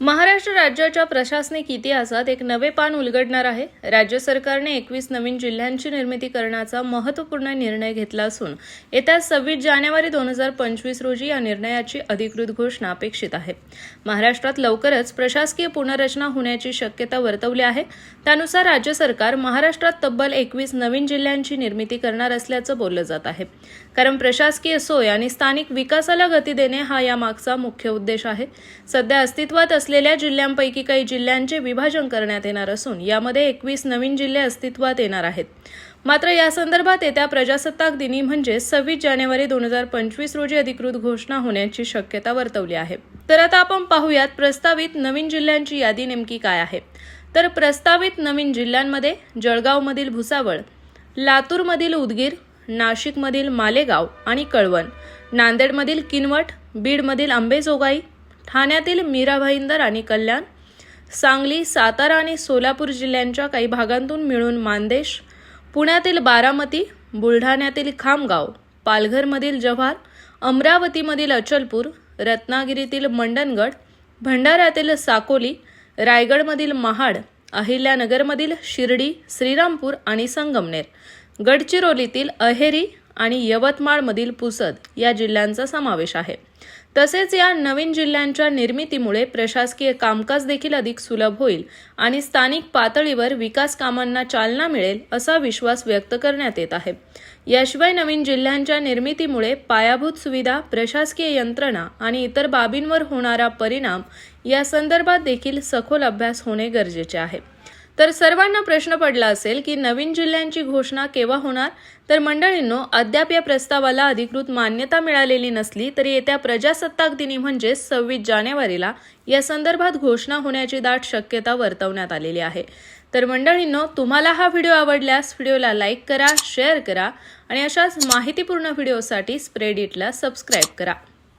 महाराष्ट्र राज्याच्या प्रशासनिक इतिहासात एक नवे पान उलगडणार आहे. राज्य सरकारने एकवीस नवीन जिल्ह्यांची निर्मिती करण्याचा महत्त्वपूर्ण निर्णय घेतला असून येत्या सव्वीस जानेवारी दोन हजार पंचवीस रोजी या निर्णयाची अधिकृत घोषणा अपेक्षित आहे. महाराष्ट्रात लवकरच प्रशासकीय पुनर्रचना होण्याची शक्यता वर्तवली आहे. त्यानुसार राज्य सरकार महाराष्ट्रात तब्बल एकवीस नवीन जिल्ह्यांची निर्मिती करणार असल्याचं बोललं जात आहे. कारण प्रशासकीय सोय आणि स्थानिक विकासाला गती देणे हा यामागचा मुख्य उद्देश आहे. सध्या अस्तित्वात असलेल्या जिल्ह्यांपैकी काही जिल्ह्यांचे विभाजन करण्यात येणार असून यामध्ये एकवीस नवीन जिल्हे अस्तित्वात येणार आहेत. मात्र या संदर्भात येत्या प्रजासत्ताक दिनी म्हणजे सव्वीस जानेवारी दोन हजार पंचवीस रोजी अधिकृत घोषणा होण्याची शक्यता वर्तवली आहे. तर आता आपण पाहूयात प्रस्तावित नवीन जिल्ह्यांची यादी नेमकी काय आहे. तर प्रस्तावित नवीन जिल्ह्यांमध्ये जळगावमधील भुसावळ लातूरमधील उदगीर नाशिकमधील मालेगाव आणि कळवण नांदेडमधील किनवट बीडमधील आंबेजोगाई ठाण्यातील मीरा भाईंदर आणि कल्याण सांगली सातारा आणि सोलापूर जिल्ह्यांच्या काही भागांतून मिळून मानदेश पुण्यातील बारामती बुलढाण्यातील खामगाव पालघरमधील जव्हार अमरावतीमधील अचलपूर रत्नागिरीतील मंडणगड भंडाऱ्यातील साकोली रायगडमधील महाड अहिल्यानगरमधील शिर्डी श्रीरामपूर आणि संगमनेर गडचिरोलीतील अहेरी आणि यवतमाळमधील पुसद या जिल्ह्यांचा समावेश आहे. तसेच या नवीन जिल्ह्यांच्या निर्मितीमुळे प्रशासकीय कामकाज देखील अधिक सुलभ होईल आणि स्थानिक पातळीवर विकास कामांना चालना मिळेल असा विश्वास व्यक्त करण्यात येत आहे. याशिवाय नवीन जिल्ह्यांच्या निर्मितीमुळे पायाभूत सुविधा प्रशासकीय यंत्रणा आणि इतर बाबींवर होणारा परिणाम या संदर्भात देखील सखोल अभ्यास होणे गरजेचे आहे. तर सर्वांना प्रश्न पडला असेल की नवीन जिल्ह्यांची घोषणा केव्हा होणार? तर मंडळींनो अद्याप या प्रस्तावाला अधिकृत मान्यता मिळालेली नसली तरी येत्या प्रजासत्ताक दिनी म्हणजे सव्वीस जानेवारीला या संदर्भात घोषणा होण्याची दाट शक्यता वर्तवण्यात आलेली आहे. तर मंडळींनो तुम्हाला हा व्हिडिओ आवडल्यास व्हिडिओला लाईक करा शेअर करा आणि अशाच माहितीपूर्ण व्हिडिओसाठी स्प्रेडिटला सबस्क्राईब करा.